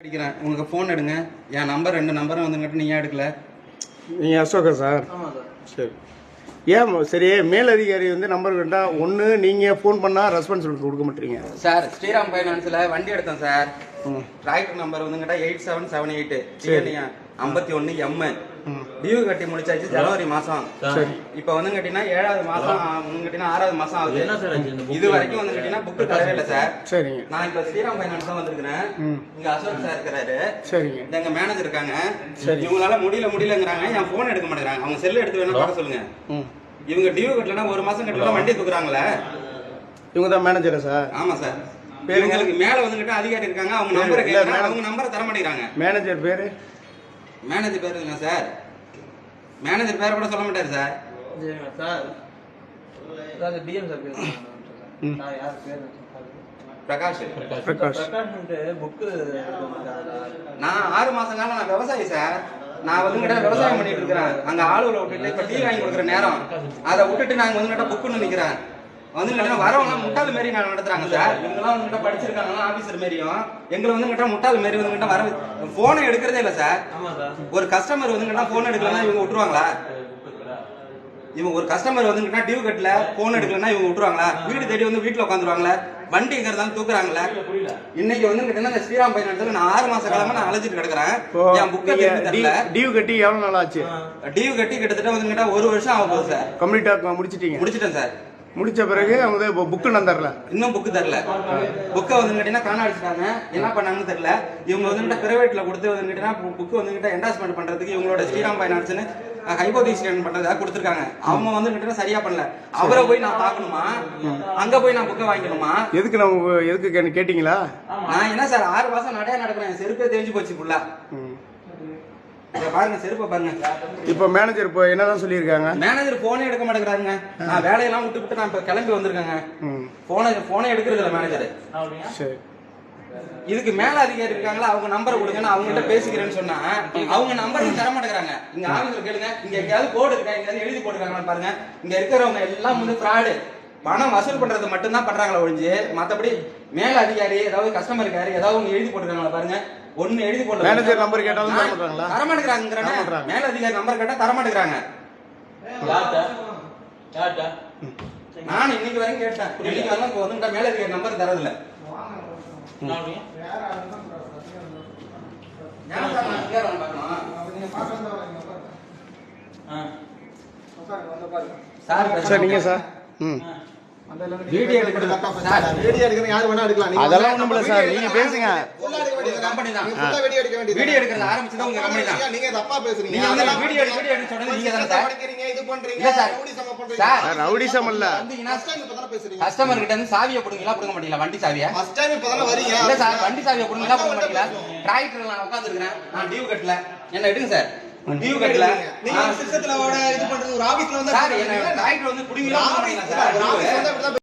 அடிக்கிறேன். உங்களுக்கு ஃபோன் எடுங்க. என் நம்பர் ரெண்டு நம்பரும் வந்துங்கிட்டு நீங்க எடுக்கல? நீங்கள் அசோகா சார் ஆமாம் சார் சரி. ஏன் சரி மேல் அதிகாரி வந்து நம்பர் வேண்டாம் ஒன்று நீங்கள் ஃபோன் பண்ணால் ரெஸ்பான்சிபிலிட்டி கொடுக்க மாட்டீங்க. சார் ஸ்ரீராம் ஃபைனான்ஸ்ல வண்டி எடுத்தேன் சார் ம். டிராக்டர் நம்பர் வந்துங்கிட்ட எயிட் செவன் செவன் எயிட் சரி. ஐம்பத்தி ஒன்று எம் ம் டியூ கட்டி முடிச்சாச்சு ஜனவரி மாசம். சரி. இப்போ வந்து கேட்டீங்கன்னா ஏழாவது மாசம் கேட்டீங்கன்னா ஆறாவது மாசம் ஆகுது? இது வரைக்கும் வந்து கேட்டீங்கன்னா புக்கு தரவே இல்லை சார். சரிங்க. நான் இப்போ ஸ்ரீராம் ஃபைனான்ஸ் தான் வந்திருக்கிறேன். இங்க அசோக் சார் இருக்கிறாரு. சரிங்க. இந்த எங்க மேனேஜர் இருக்காங்க. சரி. இவங்களால முடியல முடியலங்கிறாங்க. என் போன் எடுக்க மாட்டேங்கிறாங்க. அவங்க செல் எடுத்து வேணா பார்க்க சொல்லுங்க. இவங்க டியூ கட்டலனா ஒரு மாசம் கட்டலாம் வண்டி தூக்குறாங்களே. இவங்க தான் மேனேஜரா சார்? ஆமா சார்? இவங்களுக்கு மேல வந்துகிட்டு அதிகாரி இருக்காங்க. அவங்க பேரு? நம்பரை. அவங்க நம்பரை தர மாட்டேங்கிறாங்க. மேனேஜர் பேர்? மேனேஜர் பேர் இல்லைங்க சார்? மேனேஜர் பேரை கூட சொல்ல மாட்டாரு sir. Sir. Sir TM sir. நான் யார் பேர் பிரகாஷ். பிரகாஷ். புக்கு நான் ஆறு மாசம் காலம் நான் விவசாயி சார். நான் வந்து கிட்ட விவசாயம் பண்ணிட்டு இருக்கிறேன். அங்க ஆளுகளை விட்டுட்டு இப்ப டீ வாங்கி கொடுக்குற நேரம். அதை விட்டுட்டு நாங்க வந்து கிட்ட புக்குன்னு நிக்கிறேன். வந்து வரவங்க முட்டாள் மாரி நான் நடத்துறாங்க சார். இவங்கெல்லாம் வந்து கிட்ட படிச்சிருக்காங்க ஆபீசர் மாரியும். எங்களை வந்து கிட்ட முட்டாள் மாரி வந்து கிட்ட வர போனை எடுக்கிறதே இல்ல சார். ஒரு கஸ்டமர் வந்து கிட்ட போன் எடுக்கலன்னா இவங்க விட்டுருவாங்களா? இவங்க ஒரு கஸ்டமர் வந்து கிட்ட டியூ கட்டல போன் எடுக்கலன்னா இவங்க விட்டுருவாங்களா? வீடு தேடி வந்து வீட்டுல உட்காந்துருவாங்களா? வண்டி இருக்கிறதாலும் தூக்குறாங்களா இன்னைக்கு வந்து கிட்ட இந்த ஸ்ரீராம் பைனான்ஸ்ல நான் ஆறு மாச காலமா நான் அழைச்சிட்டு கிடக்குறேன். என் புக்கை தரல. டியூ கட்டி எவ்வளோ நாள் ஆச்சு? டியூ கட்டி கிட்டத்தட்ட வந்து கிட்ட ஒரு வருஷம் ஆக போகுது சார். கம்ப்ளீட்டாக முடிச்சிட்டீங்க. முடிச்சிட்டேன் சார். முடிச்ச பிறகு அவங்க இப்போ புக்கு நான் தரல இன்னும் புக்கு தரல. புக்கை வந்து கேட்டீங்கன்னா காண அடிச்சிட்டாங்க. என்ன பண்ணாங்கன்னு தெரியல. இவங்க வந்து பிரைவேட்ல கொடுத்து வந்து கேட்டீங்கன்னா புக்கு வந்து கிட்ட என்டாஸ்மெண்ட் பண்றதுக்கு இவங்களோட ஸ்ரீராம் ஃபைனான்ஸ்னு ஹைபோதிஷன் பண்றதா கொடுத்துருக்காங்க. அவங்க வந்து கேட்டீங்கன்னா சரியா பண்ணல. அவரை போய் நான் பார்க்கணுமா? அங்க போய் நான் புக்கை வாங்கிக்கணுமா? எதுக்கு நான் எதுக்கு கேட்டீங்களா? நான் என்ன சார் ஆறு மாசம் நடையா நடக்கிறேன். செருப்பே தெரிஞ்சு போச்சு ஃபுல்லா ம். இங்க பாருங்க செருப்பை பாருங்க. இப்போ மேனேஜர் இப்போ என்னதான் சொல்லியிருக்காங்க? மேனேஜர் போனே எடுக்க மாட்டேங்கிறாங்க நான் வேலையெல்லாம் விட்டு விட்டு நான் இப்ப கிளம்பி வந்திருக்கேங்க. ம். போனை போனே எடுக்கிறது இல்ல மேனேஜர் சரி. இதுக்கு மேல அதிகாரி இருக்காங்களா? அவங்க நம்பரை கொடுங்க நான் அவங்ககிட்ட பேசிக்கிறேன்னு சொன்னா அவங்க நம்பர் தர மாட்டேங்கிறாங்க இங்க ஆபீஸ்ல கேளுங்க. இங்க எங்கேயாவது போர்டு இருக்கா? எங்கேயாவது எழுதி போட்டுருக்காங்கன்னு பாருங்க. இங்க இருக்கிறவங்க எல்லாம் வந்து ஃப்ராடு பணம் வசூல் பண்றது மட்டும்தான் பண்றாங்களா ஒழிஞ்சு மத்தபடி மேல அதிகாரி ஏதாவது கஸ்டமர் இருக்காரு ஏதாவது ஒண்ணு எழுதி போட்டுருக்காங்களா பாருங்க. ஒண்ணு எழுதி போட்டு மேனேஜர் நம்பர் கேட்டாலும் தர மாட்டாங்களா? தர மாட்டேங்கிறாங்க. மேல அதிகாரி நம்பர் கேட்டா தர மாட்டேங்கிறாங்க நான் இன்னைக்கு வரைக்கும் கேட்டேன். இன்னைக்கு வரலாம் வந்து மேல அதிகாரி நம்பர் தரதில்ல சார் பார்க்கணும்? சார் ம். வீடியோ எடுக்கிறேன் யார் வேணா எடுக்கலாம். நீங்க அதெல்லாம் இல்லை சார். நீங்கள் பேசுங்க. வேண்டியது கம்பெனி தான். நீங்க full ஆ வீடியோ எடுக்க வேண்டியது வீடியோ எடுக்கிறது ஆரம்பிச்சது உங்க கம்பெனி தான். நீங்க தப்பா பேசுறீங்க. நீங்க வந்து அதெல்லாம் வீடியோ எடு வீடியோ எடுக்க சொன்னது நீங்க தானே சார்? படிக்கிறீங்க இது பண்றீங்க. இல்ல சார். ரவுடி சம பண்றீங்க. சார் சார் ரவுடிசம் இல்ல. வந்தீங்கன்னா ஃபர்ஸ்ட் டைம் இப்பதானே பேசுறீங்க? கஸ்டமர் கிட்ட இருந்து சாவியை பிடுங்களா பிடுங்க மாட்டீங்களா? வண்டி சாவியை? ஃபர்ஸ்ட் டைம் இப்பதானே வரீங்க. இல்ல சார் வண்டி சாவியை பிடுங்களா பிடுங்க மாட்டீங்களா? டிராக்டர்ல நான் உட்காந்துருக்கிறேன் நான் டியூ கட்டல என்ன எடுங்க சார். டியூ கட்டல நீங்க சிஸ்டத்துல இது பண்றது ஒரு ஆபீஸ்ல வந்து சார் என்ன டிராக்டர் வந்து பிடிங்களா ஒரு ஆபீஸ் சார்?